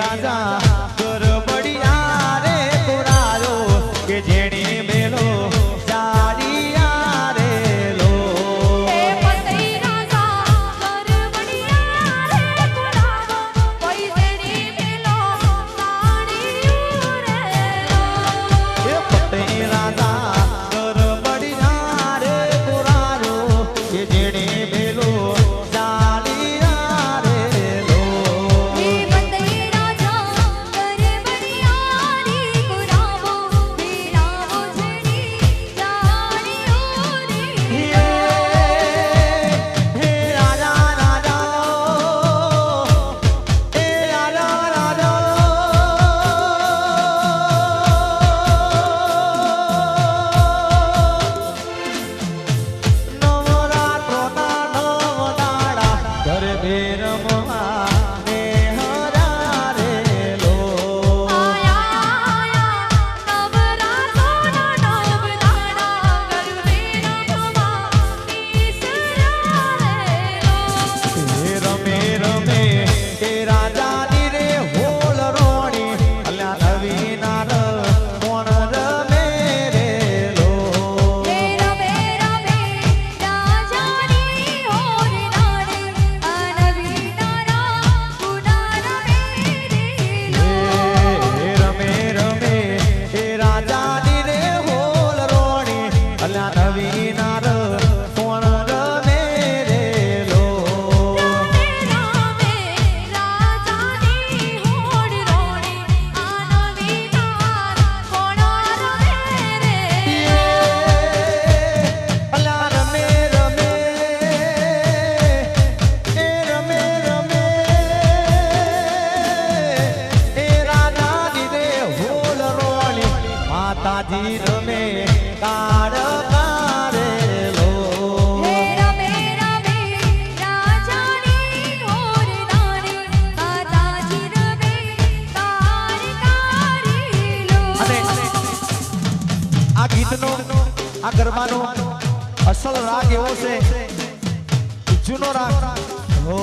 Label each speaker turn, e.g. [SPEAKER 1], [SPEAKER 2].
[SPEAKER 1] राजा মেরা মহা not માતાજી રમે કાળ
[SPEAKER 2] રમે રમે રાજાની માતાજી રમે
[SPEAKER 1] આ ગીતનો આ ગરબાનો અસલ રાગ એવો છે જૂનો રાગ. હો